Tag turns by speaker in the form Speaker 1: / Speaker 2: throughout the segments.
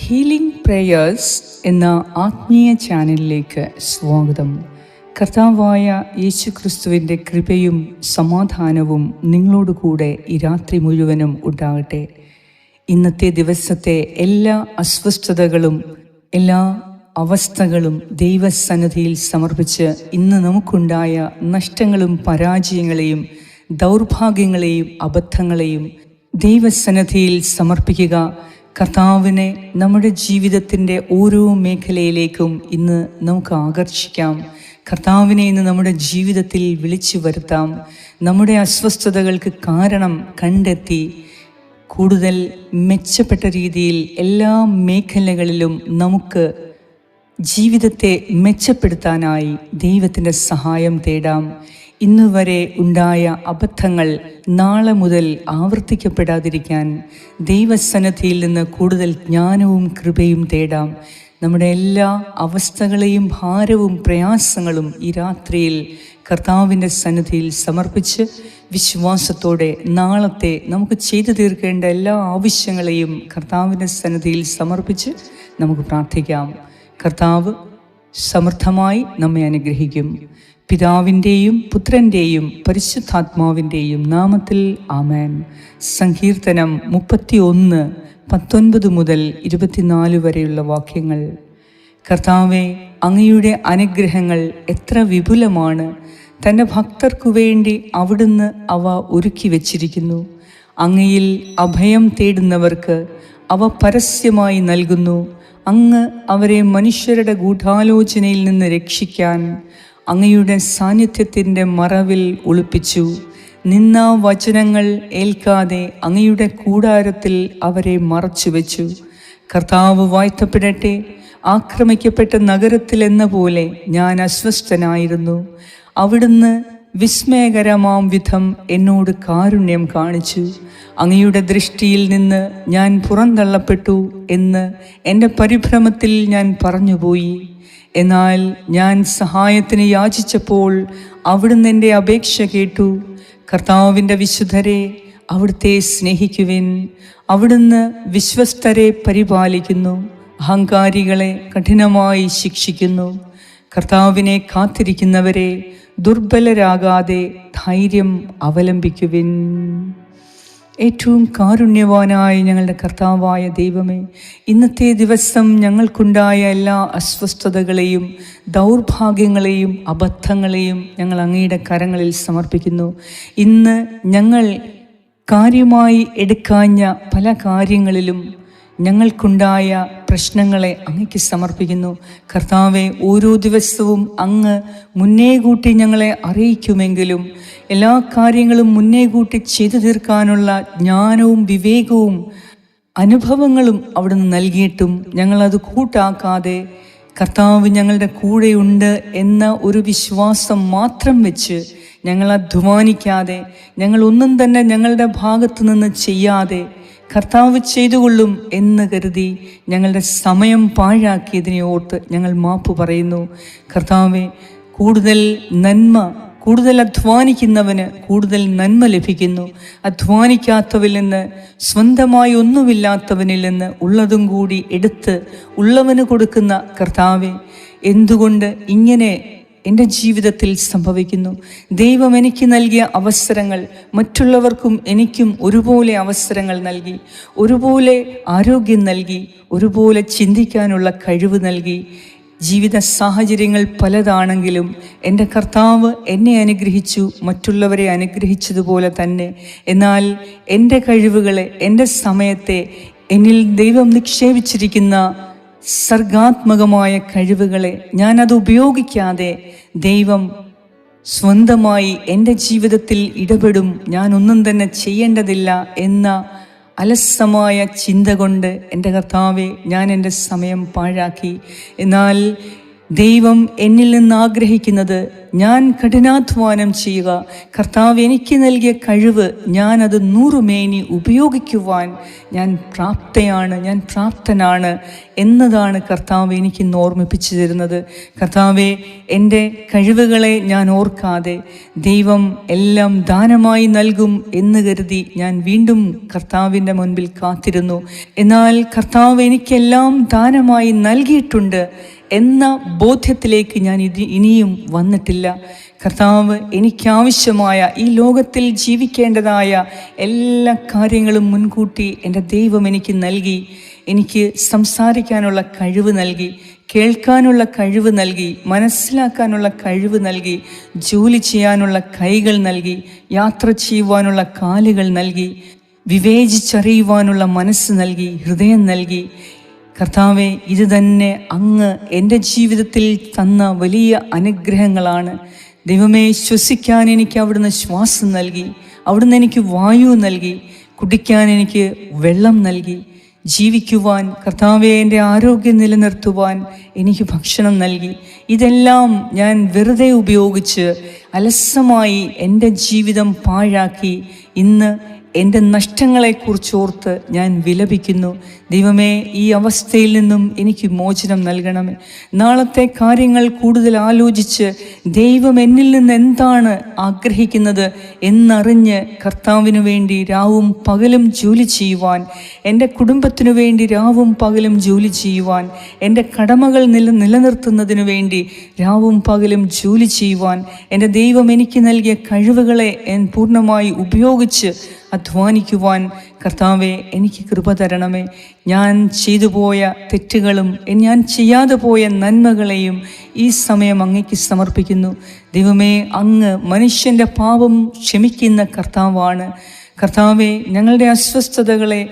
Speaker 1: Healing prayers എന്ന ആത്മീയ ചാനലിലേക്ക് സ്വാഗതം. കർത്താവായ യേശു ക്രിസ്തുവിന്റെ കൃപയും സമാധാനവും നിങ്ങളോട് കൂടെ ഈ രാത്രി മുഴുവനും ഉണ്ടാകട്ടെ. ഇന്നത്തെ ദിവസത്തെ എല്ലാ അസ്വസ്ഥതകളും എല്ലാ അവസ്ഥകളും ദൈവസന്നിധിയിൽ സമർപ്പിച്ച് ഇന്ന് നമുക്കുണ്ടായ നഷ്ടങ്ങളും പരാജയങ്ങളെയും ദൗർഭാഗ്യങ്ങളെയും അബദ്ധങ്ങളെയും ദൈവസന്നിധിയിൽ സമർപ്പിക്കുക. കർത്താവിനെ നമ്മുടെ ജീവിതത്തിന്റെ ഓരോ മേഖലയിലേക്കും ഇന്ന് നമുക്ക് ആകർഷിക്കാം. കർത്താവിനെ ഇന്ന് നമ്മുടെ ജീവിതത്തിൽ വിളിച്ചു വരുത്താം. നമ്മുടെ അസ്വസ്ഥതകൾക്ക് കാരണം കണ്ടെത്തി കൂടുതൽ മെച്ചപ്പെട്ട രീതിയിൽ എല്ലാ മേഖലകളിലും നമുക്ക് ജീവിതത്തെ മെച്ചപ്പെടുത്താനായി ദൈവത്തിന്റെ സഹായം തേടാം. ഇന്ന് വരെ ഉണ്ടായ അബദ്ധങ്ങൾ നാളെ മുതൽ ആവർത്തിക്കപ്പെടാതിരിക്കാൻ ദൈവസന്നദ്ധിയിൽ നിന്ന് കൂടുതൽ ജ്ഞാനവും കൃപയും തേടാം. നമ്മുടെ എല്ലാ അവസ്ഥകളെയും ഭാരവും പ്രയാസങ്ങളും ഈ രാത്രിയിൽ കർത്താവിന്റെ സന്നിധിയിൽ സമർപ്പിച്ച് വിശ്വാസത്തോടെ നാളത്തെ നമുക്ക് ചെയ്തു തീർക്കേണ്ട എല്ലാ ആവശ്യങ്ങളെയും കർത്താവിന്റെ സന്നിധിയിൽ സമർപ്പിച്ച് നമുക്ക് പ്രാർത്ഥിക്കാം. കർത്താവ് സമർത്ഥമായി നമ്മെ അനുഗ്രഹിക്കും. പിതാവിന്റെയും പുത്രന്റെയും പരിശുദ്ധാത്മാവിന്റെയും നാമത്തിൽ ആമേൻ. സങ്കീർത്തനം മുപ്പത്തി ഒന്ന് പത്തൊൻപത് മുതൽ ഇരുപത്തിനാല് വരെയുള്ള വാക്യങ്ങൾ. കർത്താവെ അങ്ങയുടെ അനുഗ്രഹങ്ങൾ എത്ര വിപുലമാണ്. തന്റെ ഭക്തർക്കു വേണ്ടി അവിടുന്ന് അവ ഒരുക്കി വച്ചിരിക്കുന്നു. അങ്ങയിൽ അഭയം തേടുന്നവർക്ക് അവ പരസ്യമായി നൽകുന്നു. അങ്ങ് അവരെ മനുഷ്യരുടെ ഗൂഢാലോചനയിൽ നിന്ന് രക്ഷിക്കാൻ അങ്ങയുടെ സാന്നിധ്യത്തിന്റെ മറവിൽ ഒളിപ്പിച്ചു. നിന്ന വചനങ്ങൾ ഏൽക്കാതെ അങ്ങയുടെ കൂടാരത്തിൽ അവരെ മറച്ചു വെച്ചു കർത്താവ് വാഴ്ത്തപ്പെടട്ടെ. ആക്രമിക്കപ്പെട്ട നഗരത്തിൽ എന്ന പോലെ ഞാൻ അസ്വസ്ഥനായിരുന്നു. അവിടുന്ന് വിസ്മയകരമാം വിധം എന്നോട് കാരുണ്യം കാണിച്ചു. അങ്ങയുടെ ദൃഷ്ടിയിൽ നിന്ന് ഞാൻ പുറന്തള്ളപ്പെട്ടു എന്ന് എന്റെ പരിഭ്രമത്തിൽ ഞാൻ പറഞ്ഞുപോയി. എന്നാൽ ഞാൻ സഹായത്തിന് യാചിച്ചപ്പോൾ അവിടുന്ന് എന്റെ അപേക്ഷ കേട്ടു. കർത്താവിന്റെ വിശുദ്ധരെ അവിടുത്തെ സ്നേഹിക്കുവിൻ. അവിടുന്ന് വിശ്വസ്തരെ പരിപാലിക്കുന്നു. അഹങ്കാരികളെ കഠിനമായി ശിക്ഷിക്കുന്നു. കർത്താവിനെ കാത്തിരിക്കുന്നവരെ ദുർബലരാകാതെ ധൈര്യം അവലംബിക്കുവിൻ. ഏറ്റവും കാരുണ്യവാനായ ഞങ്ങളുടെ കർത്താവായ ദൈവമേ ഇന്നത്തെ ദിവസം ഞങ്ങൾക്കുണ്ടായ എല്ലാ അസ്വസ്ഥതകളെയും ദൗർഭാഗ്യങ്ങളെയും അബദ്ധങ്ങളെയും ഞങ്ങൾ അങ്ങയുടെ കരങ്ങളിൽ സമർപ്പിക്കുന്നു. ഇന്ന് ഞങ്ങൾ കാര്യമായി എടുക്കാഞ്ഞ പല കാര്യങ്ങളിലും ഞങ്ങൾക്കുണ്ടായ പ്രശ്നങ്ങളെ അങ്ങയ്ക്ക് സമർപ്പിക്കുന്നു. കർത്താവെ ഓരോ ദിവസവും അങ്ങ് മുന്നേ കൂട്ടി ഞങ്ങളെ അറിയിക്കുമെങ്കിലും എല്ലാ കാര്യങ്ങളും മുന്നേ കൂട്ടി ചെയ്തു തീർക്കാനുള്ള ജ്ഞാനവും വിവേകവും അനുഭവങ്ങളും അവിടുന്ന് നൽകിയിട്ടും ഞങ്ങളത് കൂട്ടാക്കാതെ കർത്താവ് ഞങ്ങളുടെ കൂടെയുണ്ട് എന്ന ഒരു വിശ്വാസം മാത്രം വെച്ച് ഞങ്ങൾ അധ്വാനിക്കാതെ ഞങ്ങൾ ഒന്നും തന്നെ ഞങ്ങളുടെ ഭാഗത്തു നിന്ന് ചെയ്യാതെ കർത്താവ് ചെയ്തുകൊള്ളും എന്ന് കരുതി ഞങ്ങളുടെ സമയം പാഴാക്കിയതിനെ ഓർത്ത് ഞങ്ങൾ മാപ്പ് പറയുന്നു. കർത്താവെ കൂടുതൽ നന്മ കൂടുതൽ അധ്വാനിക്കുന്നവന് കൂടുതൽ നന്മ ലഭിക്കുന്നു. അധ്വാനിക്കാത്തവരിൽ നിന്ന് സ്വന്തമായി ഒന്നുമില്ലാത്തവനിൽ നിന്ന് ഉള്ളതും കൂടി എടുത്ത് ഉള്ളവന് കൊടുക്കുന്ന കർത്താവെ എന്തുകൊണ്ട് ഇങ്ങനെ എന്റെ ജീവിതത്തിൽ സംഭവിക്കുന്നു. ദൈവം എനിക്ക് നൽകിയ അവസരങ്ങൾ മറ്റുള്ളവർക്കും എനിക്കും ഒരുപോലെ അവസരങ്ങൾ നൽകി ഒരുപോലെ ആരോഗ്യം നൽകി ഒരുപോലെ ചിന്തിക്കാനുള്ള കഴിവ് നൽകി. ജീവിത സാഹചര്യങ്ങൾ പലതാണെങ്കിലും എന്റെ കർത്താവ് എന്നെ അനുഗ്രഹിച്ചു മറ്റുള്ളവരെ അനുഗ്രഹിച്ചതുപോലെ തന്നെ. എന്നാൽ എന്റെ കഴിവുകളെ എന്റെ സമയത്തെ എന്നിൽ ദൈവം നിക്ഷേപിച്ചിരിക്കുന്ന സർഗാത്മകമായ കഴിവുകളെ ഞാനത് ഉപയോഗിക്കാതെ ദൈവം സ്വന്തമായി എന്റെ ജീവിതത്തിൽ ഇടപെടും ഞാനൊന്നും തന്നെ ചെയ്യേണ്ടതില്ല എന്ന അലസമായ ചിന്ത കൊണ്ട് എന്റെ കർത്താവെ ഞാൻ എന്റെ സമയം പാഴാക്കി. എന്നാൽ ദൈവം എന്നിൽ നിന്ന് ആഗ്രഹിക്കുന്നത് ഞാൻ കഠിനാധ്വാനം ചെയ്യുക. കർത്താവ് എനിക്ക് നൽകിയ കഴിവ് ഞാൻ അത് നൂറുമേനി ഉപയോഗിക്കുവാൻ ഞാൻ പ്രാപ്തയാണ് ഞാൻ പ്രാപ്തനാണ് എന്നതാണ് കർത്താവ് എനിക്ക് ഇന്ന് ഓർമ്മിപ്പിച്ചു തരുന്നത്. കർത്താവെ എന്റെ കഴിവുകളെ ഞാൻ ഓർക്കാതെ ദൈവം എല്ലാം ദാനമായി നൽകും എന്ന് കരുതി ഞാൻ വീണ്ടും കർത്താവിന്റെ മുൻപിൽ കാത്തിരുന്നു. എന്നാൽ കർത്താവ് എനിക്കെല്ലാം ദാനമായി നൽകിയിട്ടുണ്ട്. എന്ന ബോധ്യത്തിലേക്ക് ഞാൻ ഇത് ഇനിയും വന്നിട്ടില്ല. കർത്താവ് എനിക്കാവശ്യമായ ഈ ലോകത്തിൽ ജീവിക്കേണ്ടതായ എല്ലാ കാര്യങ്ങളും മുൻകൂട്ടി എന്റെ ദൈവം എനിക്ക് നൽകി. എനിക്ക് സംസാരിക്കാനുള്ള കഴിവ് നൽകി കേൾക്കാനുള്ള കഴിവ് നൽകി മനസ്സിലാക്കാനുള്ള കഴിവ് നൽകി ജോലി ചെയ്യാനുള്ള കൈകൾ നൽകി യാത്ര ചെയ്യുവാനുള്ള കാലുകൾ നൽകി വിവേചിച്ചറിയുവാനുള്ള മനസ്സ് നൽകി ഹൃദയം നൽകി. കർത്താവെ ഇത് തന്നെ അങ്ങ് എന്റെ ജീവിതത്തിൽ തന്ന വലിയ അനുഗ്രഹങ്ങളാണ്. ദൈവമേ ശ്വസിക്കാൻ എനിക്ക് അവിടുന്ന് ശ്വാസം നൽകി അവിടുന്ന് എനിക്ക് വായു നൽകി കുടിക്കാൻ എനിക്ക് വെള്ളം നൽകി. ജീവിക്കുവാൻ കർത്താവെ എന്റെ ആരോഗ്യം നിലനിർത്തുവാൻ എനിക്ക് ഭക്ഷണം നൽകി. ഇതെല്ലാം ഞാൻ വെറുതെ ഉപയോഗിച്ച് അലസമായി എന്റെ ജീവിതം പാഴാക്കി ഇന്ന് എന്റെ നഷ്ടങ്ങളെക്കുറിച്ചോർത്ത് ഞാൻ വിലപിക്കുന്നു. ദൈവമേ ഈ അവസ്ഥയിൽ നിന്നും എനിക്ക് മോചനം നൽകണമേ. നാളത്തെ കാര്യങ്ങൾ കൂടുതൽ ആലോചിച്ച് ദൈവം എന്നിൽ നിന്ന് എന്താണ് ആഗ്രഹിക്കുന്നത് എന്നറിഞ്ഞ് കർത്താവിനു വേണ്ടി രാവും പകലും ജോലി ചെയ്യുവാൻ എന്റെ കുടുംബത്തിനു വേണ്ടി രാവും പകലും ജോലി ചെയ്യുവാൻ എന്റെ കടമകൾ നില നിലനിർത്തുന്നതിനു വേണ്ടി രാവും പകലും ജോലി ചെയ്യുവാൻ എന്റെ ദൈവം എനിക്ക് നൽകിയ കഴിവുകളെ പൂർണമായി ഉപയോഗിച്ച് അധ്വാനിക്കുവാൻ കർത്താവെ എനിക്ക് കൃപ തരണമേ. ഞാൻ ചെയ്തു പോയ തെറ്റുകളും ഞാൻ ചെയ്യാതെ പോയ നന്മകളെയും ഈ സമയം അങ്ങയ്ക്ക് സമർപ്പിക്കുന്നു. ദൈവമേ അങ്ങ് മനുഷ്യന്റെ പാപം ക്ഷമിക്കുന്ന കർത്താവാണ്. കർത്താവെ ഞങ്ങളുടെ അസ്വസ്ഥതകളെ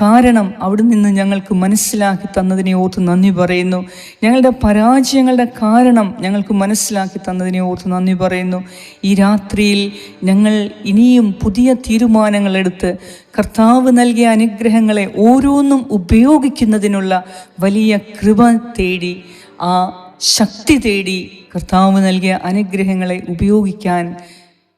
Speaker 1: കാരണം അവിടെ നിന്ന് ഞങ്ങൾക്ക് മനസ്സിലാക്കി തന്നതിനെ ഓർത്ത് നന്ദി പറയുന്നു. ഞങ്ങളുടെ പരാജയങ്ങളുടെ കാരണം ഞങ്ങൾക്ക് മനസ്സിലാക്കി തന്നതിനെ ഓർത്ത് നന്ദി പറയുന്നു. ഈ രാത്രിയിൽ ഞങ്ങൾ ഇനിയും പുതിയ തീരുമാനങ്ങളെടുത്ത് കർത്താവ് നൽകിയ അനുഗ്രഹങ്ങളെ ഓരോന്നും ഉപയോഗിക്കുന്നതിനുള്ള വലിയ കൃപ തേടി ആ ശക്തി തേടി കർത്താവ് നൽകിയ അനുഗ്രഹങ്ങളെ ഉപയോഗിക്കാൻ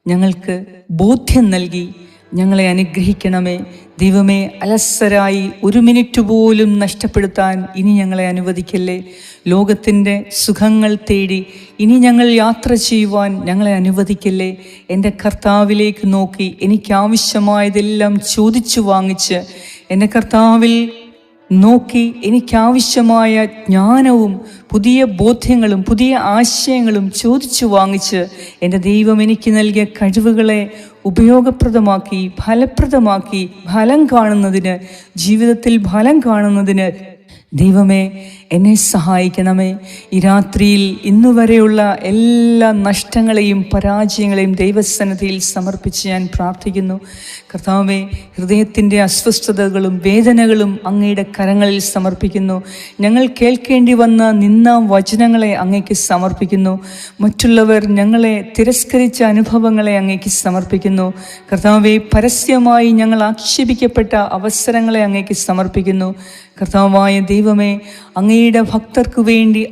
Speaker 1: ഞങ്ങൾക്ക് ബോധ്യം നൽകി ഞങ്ങളെ അനുഗ്രഹിക്കണമേ. ദൈവമേ അലസരായി ഒരു മിനിറ്റ് പോലും നഷ്ടപ്പെടുത്താൻ ഇനി ഞങ്ങളെ അനുവദിക്കല്ലേ? ലോകത്തിന്റെ സുഖങ്ങൾ തേടി ഇനി ഞങ്ങൾ യാത്ര ചെയ്യുവാൻ ഞങ്ങളെ അനുവദിക്കല്ലേ? എന്റെ കർത്താവിലേക്ക് നോക്കി എനിക്കാവശ്യമായതെല്ലാം ചോദിച്ചു വാങ്ങിച്ച് എന്റെ കർത്താവിൽ നോക്കി എനിക്കാവശ്യമായ ജ്ഞാനവും പുതിയ ബോധ്യങ്ങളും പുതിയ ആശയങ്ങളും ചോദിച്ചു വാങ്ങിച്ച് എന്റെ ദൈവം എനിക്ക് നൽകിയ കഴിവുകളെ ഉപയോഗപ്രദമാക്കി ഫലപ്രദമാക്കി ഫലം കാണുന്നതിന് ജീവിതത്തിൽ ഫലം കാണുന്നതിന് ദൈവമേ എന്നെ സഹായിക്കണമേ. ഈ രാത്രിയിൽ ഇന്നു വരെയുള്ള എല്ലാ നഷ്ടങ്ങളെയും പരാജയങ്ങളെയും ദൈവസന്നദ്ധിയിൽ സമർപ്പിച്ച് ഞാൻ പ്രാർത്ഥിക്കുന്നു. കർത്താവേ ഹൃദയത്തിന്റെ അസ്വസ്ഥതകളും വേദനകളും അങ്ങയുടെ കരങ്ങളിൽ സമർപ്പിക്കുന്നു. ഞങ്ങൾ കേൾക്കേണ്ടി വന്ന നിന്ന വചനങ്ങളെ അങ്ങേക്ക് സമർപ്പിക്കുന്നു. മറ്റുള്ളവർ ഞങ്ങളെ തിരസ്കരിച്ച അനുഭവങ്ങളെ അങ്ങേക്ക് സമർപ്പിക്കുന്നു. കർത്താവേ പരസ്യമായി ഞങ്ങൾ ആക്ഷേപിക്കപ്പെട്ട അവസരങ്ങളെ അങ്ങേക്ക് സമർപ്പിക്കുന്നു. കർത്താവായ ദൈവമേ അങ്ങയുടെ ഭക്തർക്ക് വേണ്ടി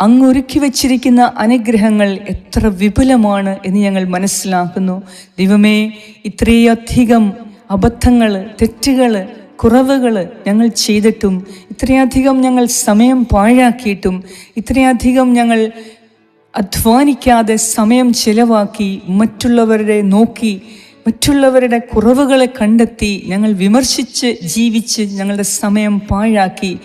Speaker 1: അങ്ങ് ഒരുക്കി വച്ചിരിക്കുന്ന അനുഗ്രഹങ്ങൾ എത്ര വിപുലമാണ് എന്ന് ഞങ്ങൾ മനസ്സിലാക്കുന്നു. ദൈവമേ ഇത്രയധികം അബദ്ധങ്ങൾ തെറ്റുകൾ കുറവുകൾ ഞങ്ങൾ ചെയ്തിട്ടും ഇത്രയധികം ഞങ്ങൾ സമയം പാഴാക്കിയിട്ടും ഇത്രയധികം ഞങ്ങൾ അധ്വാനിക്കാതെ സമയം ചിലവാക്കി മറ്റുള്ളവരുടെ നോക്കി മറ്റുള്ളവരുടെ കുറവുകളെ കണ്ടെത്തി ഞങ്ങൾ വിമർശിച്ച് ജീവിച്ച് ഞങ്ങളുടെ സമയം പാഴാക്കി.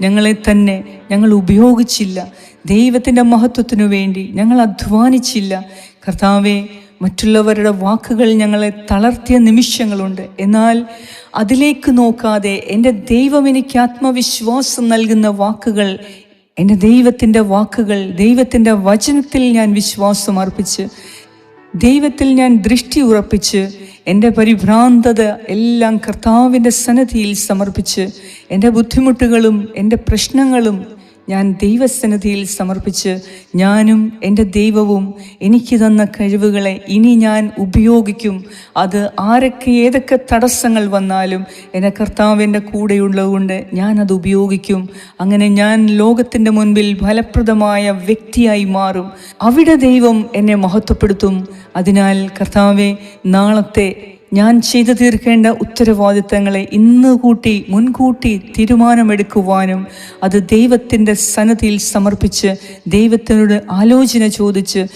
Speaker 1: ഞങ്ങളെ തന്നെ ഞങ്ങൾ ഉപയോഗിച്ചില്ല. ദൈവത്തിന്റെ മഹത്വത്തിനു വേണ്ടി ഞങ്ങൾ അധ്വാനിച്ചില്ല. കർത്താവെ മറ്റുള്ളവരുടെ വാക്കുകൾ ഞങ്ങളെ തളർത്തിയ നിമിഷങ്ങളുണ്ട്. എന്നാൽ അതിലേക്ക് നോക്കാതെ എന്റെ ദൈവം എനിക്ക് ആത്മവിശ്വാസം നൽകുന്ന വാക്കുകൾ എന്റെ ദൈവത്തിന്റെ വാക്കുകൾ ദൈവത്തിന്റെ വചനത്തിൽ ഞാൻ വിശ്വാസം അർപ്പിച്ച് ദൈവത്തിൽ ഞാൻ ദൃഷ്ടി ഉറപ്പിച്ച് എന്റെ പരിഭ്രാന്തത എല്ലാം കർത്താവിന്റെ സന്നദ്ധിയിൽ സമർപ്പിച്ച് എന്റെ ബുദ്ധിമുട്ടുകളും എന്റെ പ്രശ്നങ്ങളും ഞാൻ ദൈവസന്നിധിയിൽ സമർപ്പിച്ച് ഞാനും എന്റെ ദൈവവും എനിക്ക് തന്ന കഴിവുകളെ ഇനി ഞാൻ ഉപയോഗിക്കും. അത് ആരൊക്കെ ഏതൊക്കെ തടസ്സങ്ങൾ വന്നാലും എന്റെ കർത്താവിന്റെ കൂടെയുള്ളതുകൊണ്ട് ഞാൻ അത് ഉപയോഗിക്കും. അങ്ങനെ ഞാൻ ലോകത്തിന്റെ മുൻപിൽ ഫലപ്രദമായ വ്യക്തിയായി മാറും. അവിടെ ദൈവം എന്നെ മഹത്വപ്പെടുത്തും. അതിനാൽ കർത്താവെ നാളത്തെ ഞാൻ ചെയ്തു തീർക്കേണ്ട ഉത്തരവാദിത്തങ്ങളെ ഇന്ന് കൂട്ടി മുൻകൂട്ടി തീരുമാനമെടുക്കുവാനും അത് ദൈവത്തിന്റെ സന്നദ്ധിയിൽ സമർപ്പിച്ച് ദൈവത്തിനോട് ആലോചന ചോദിച്ച്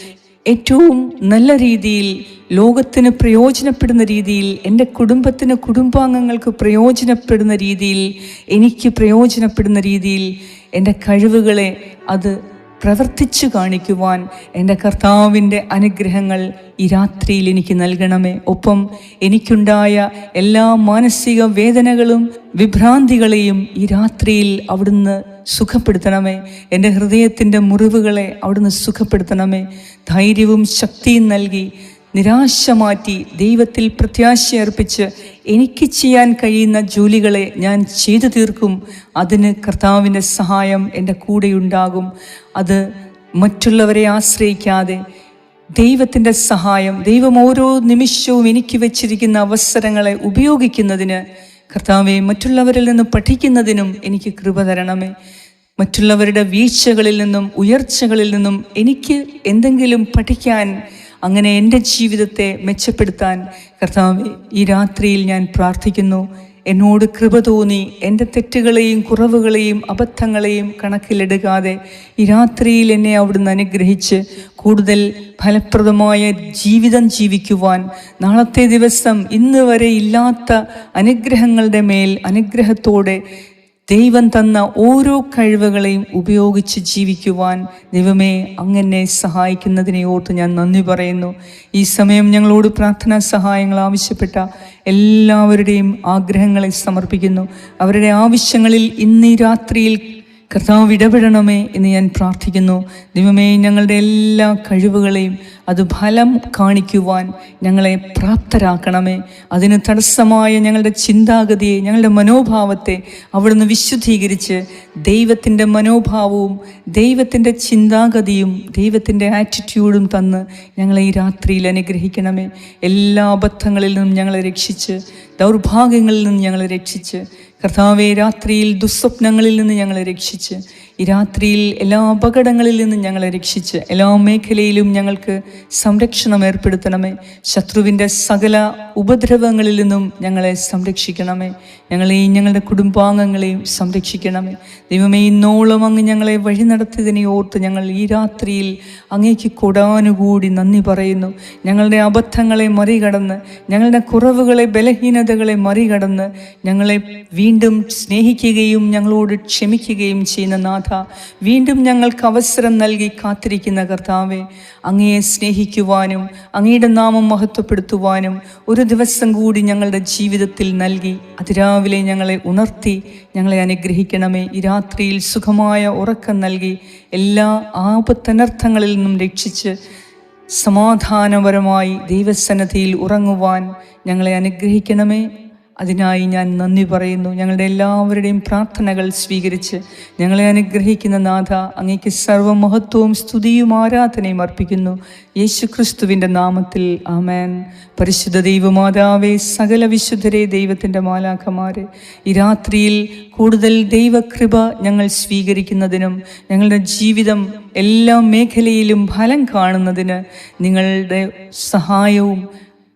Speaker 1: ഏറ്റവും നല്ല രീതിയിൽ ലോകത്തിന് പ്രയോജനപ്പെടുന്ന രീതിയിൽ എന്റെ കുടുംബത്തിന് കുടുംബാംഗങ്ങൾക്ക് പ്രയോജനപ്പെടുന്ന രീതിയിൽ എനിക്ക് പ്രയോജനപ്പെടുന്ന രീതിയിൽ എന്റെ കഴിവുകളെ അത് പ്രവർത്തിച്ചു കാണിക്കുവാൻ എന്റെ കർത്താവിന്റെ അനുഗ്രഹങ്ങൾ ഈ രാത്രിയിൽ എനിക്ക് നൽകണമേ. ഒപ്പം എനിക്കുണ്ടായ എല്ലാ മാനസിക വേദനകളും വിഭ്രാന്തികളെയും ഈ രാത്രിയിൽ അവിടുന്ന് സുഖപ്പെടുത്തണമേ. എന്റെ ഹൃദയത്തിന്റെ മുറിവുകളെ അവിടുന്ന് സുഖപ്പെടുത്തണമേ. ധൈര്യവും ശക്തിയും നൽകി നിരാശ മാറ്റി ദൈവത്തിൽ പ്രത്യാശ അർപ്പിച്ച് എനിക്ക് ചെയ്യാൻ കഴിയുന്ന ജോലികളെ ഞാൻ ചെയ്തു തീർക്കും. അതിന് കർത്താവിന്റെ സഹായം എന്റെ കൂടെയുണ്ടാകും. അത് മറ്റുള്ളവരെ ആശ്രയിക്കാതെ ദൈവത്തിന്റെ സഹായം ദൈവം ഓരോ നിമിഷവും എനിക്ക് വെച്ചിരിക്കുന്ന അവസരങ്ങളെ ഉപയോഗിക്കുന്നതിന് കർത്താവെ മറ്റുള്ളവരിൽ നിന്ന് പഠിക്കുന്നതിനും എനിക്ക് കൃപ തരണമേ. മറ്റുള്ളവരുടെ വീഴ്ചകളിൽ നിന്നും ഉയർച്ചകളിൽ നിന്നും എനിക്ക് എന്തെങ്കിലും പഠിക്കാൻ അങ്ങനെ എന്റെ ജീവിതത്തെ മെച്ചപ്പെടുത്താൻ കർത്താവ് ഈ രാത്രിയിൽ ഞാൻ പ്രാർത്ഥിക്കുന്നു. എന്നോട് കൃപ തോന്നി എന്റെ തെറ്റുകളെയും കുറവുകളെയും അബദ്ധങ്ങളെയും കണക്കിലെടുക്കാതെ ഈ രാത്രിയിൽ എന്നെ അവിടുന്ന് അനുഗ്രഹിച്ച് കൂടുതൽ ഫലപ്രദമായ ജീവിതം ജീവിക്കുവാൻ നാളത്തെ ദിവസം ഇന്ന് വരെ ഇല്ലാത്ത അനുഗ്രഹങ്ങളുടെ മേൽ അനുഗ്രഹത്തോടെ ദൈവം തന്ന ഓരോ കഴിവുകളെയും ഉപയോഗിച്ച് ജീവിക്കുവാൻ ദൈവമേ അങ്ങനെ സഹായിക്കുന്നതിനെ ഓർത്ത് ഞാൻ നന്ദി പറയുന്നു. ഈ സമയം ഞങ്ങളോട് പ്രാർത്ഥനാ സഹായങ്ങൾ ആവശ്യപ്പെട്ട എല്ലാവരുടെയും ആഗ്രഹങ്ങളെ സമർപ്പിക്കുന്നു. അവരുടെ ആവശ്യങ്ങളിൽ ഇന്ന് രാത്രിയിൽ കർത്താവ് ഇടപെടണമേ എന്ന് ഞാൻ പ്രാർത്ഥിക്കുന്നു. ദൈവമേ ഞങ്ങളുടെ എല്ലാ കഴിവുകളെയും അത് ഫലം കാണിക്കുവാൻ ഞങ്ങളെ പ്രാപ്തരാക്കണമേ. അതിന് തടസ്സമായ ഞങ്ങളുടെ ചിന്താഗതിയെ ഞങ്ങളുടെ മനോഭാവത്തെ അവിടുന്ന് വിശുദ്ധീകരിച്ച് ദൈവത്തിന്റെ മനോഭാവവും ദൈവത്തിന്റെ ചിന്താഗതിയും ദൈവത്തിന്റെ ആറ്റിറ്റ്യൂഡും തന്ന് ഞങ്ങളെ ഈ രാത്രിയിൽ അനുഗ്രഹിക്കണമേ. എല്ലാ അബദ്ധങ്ങളിൽ നിന്നും ഞങ്ങളെ രക്ഷിച്ച് ദൗർഭാഗ്യങ്ങളിൽ നിന്ന് ഞങ്ങളെ രക്ഷിച്ച് കർത്താവെ രാത്രിയിൽ ദുസ്വപ്നങ്ങളിൽ നിന്ന് ഞങ്ങളെ രക്ഷിച്ച് ഈ രാത്രിയിൽ എല്ലാ അപകടങ്ങളിൽ നിന്നും ഞങ്ങളെ രക്ഷിച്ച് എല്ലാ മേഖലയിലും ഞങ്ങൾക്ക് സംരക്ഷണം ഏർപ്പെടുത്തണമേ. ശത്രുവിന്റെ സകല ഉപദ്രവങ്ങളിൽ നിന്നും ഞങ്ങളെ സംരക്ഷിക്കണമേ. ഞങ്ങളെയും ഞങ്ങളുടെ കുടുംബാംഗങ്ങളെയും സംരക്ഷിക്കണമേ. ദൈവമേ ഇന്നോളം അങ്ങ് ഞങ്ങളെ വഴി നടത്തിയതിനെ ഓർത്ത് ഞങ്ങൾ ഈ രാത്രിയിൽ അങ്ങേക്ക് കൊടാനുകൂടി നന്ദി പറയുന്നു. ഞങ്ങളുടെ അബദ്ധങ്ങളെ മറികടന്ന് ഞങ്ങളുടെ കുറവുകളെ ബലഹീനതകളെ മറികടന്ന് ഞങ്ങളെ വീണ്ടും സ്നേഹിക്കുകയും ഞങ്ങളോട് ക്ഷമിക്കുകയും ചെയ്യുന്ന നാഥ വീണ്ടും ഞങ്ങൾക്ക് അവസരം നൽകി കാത്തിരിക്കുന്ന കർത്താവെ അങ്ങയെ സ്നേഹിക്കുവാനും അങ്ങയുടെ നാമം മഹത്വപ്പെടുത്തുവാനും ഒരു ദിവസം കൂടി ഞങ്ങളുടെ ജീവിതത്തിൽ നൽകി. അതിരാവിലെ ഞങ്ങളെ ഉണർത്തി ഞങ്ങളെ അനുഗ്രഹിക്കണമേ. ഈ രാത്രിയിൽ സുഖമായ ഉറക്കം നൽകി എല്ലാ ആപത്തനർത്ഥങ്ങളിൽ നിന്നും രക്ഷിച്ച് സമാധാനപരമായി ദൈവസന്നദ്ധിയിൽ ഉറങ്ങുവാൻ ഞങ്ങളെ അനുഗ്രഹിക്കണമേ. അതിനായി ഞാൻ നന്ദി പറയുന്നു. ഞങ്ങളുടെ എല്ലാവരുടെയും പ്രാർത്ഥനകൾ സ്വീകരിച്ച് ഞങ്ങളെ അനുഗ്രഹിക്കുന്ന നാഥ അങ്ങേക്ക് സർവമഹത്വവും സ്തുതിയും ആരാധനയും അർപ്പിക്കുന്നു. യേശു ക്രിസ്തുവിന്റെ നാമത്തിൽ ആമേൻ. പരിശുദ്ധ ദൈവമാതാവേ സകല വിശുദ്ധരെ ദൈവത്തിന്റെ മാലാഖമാരെ ഈ രാത്രിയിൽ കൂടുതൽ ദൈവകൃപ ഞങ്ങൾ സ്വീകരിക്കുന്നതിനും ഞങ്ങളുടെ ജീവിതം എല്ലാ മേഖലയിലും ഫലം കാണുന്നതിന് നിങ്ങളുടെ സഹായവും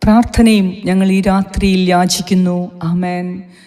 Speaker 1: പ്രാർത്ഥനയും ഞങ്ങൾ ഈ രാത്രിയിൽ യാചിക്കുന്നു. ആമേൻ.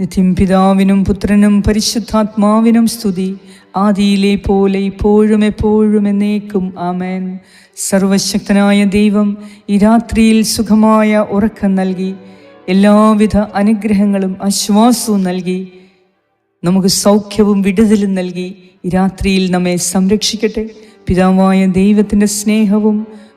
Speaker 1: നിത്യം പിതാവിനും പുത്രനും പരിശുദ്ധാത്മാവിനും സ്തുതി. ആദിയിലെ പോലെ ഇപ്പോഴും എപ്പോഴും എന്നേക്കും. ആമേൻ. സർവശക്തനായ ദൈവം ഈ രാത്രിയിൽ സുഖമായ ഉറക്കം നൽകി എല്ലാവിധ അനുഗ്രഹങ്ങളും ആശ്വാസവും നൽകി നമുക്ക് സൗഖ്യവും വിടുതലും നൽകി ഈ രാത്രിയിൽ നമ്മെ സംരക്ഷിക്കട്ടെ. പിതാവായ ദൈവത്തിന്റെ സ്നേഹവും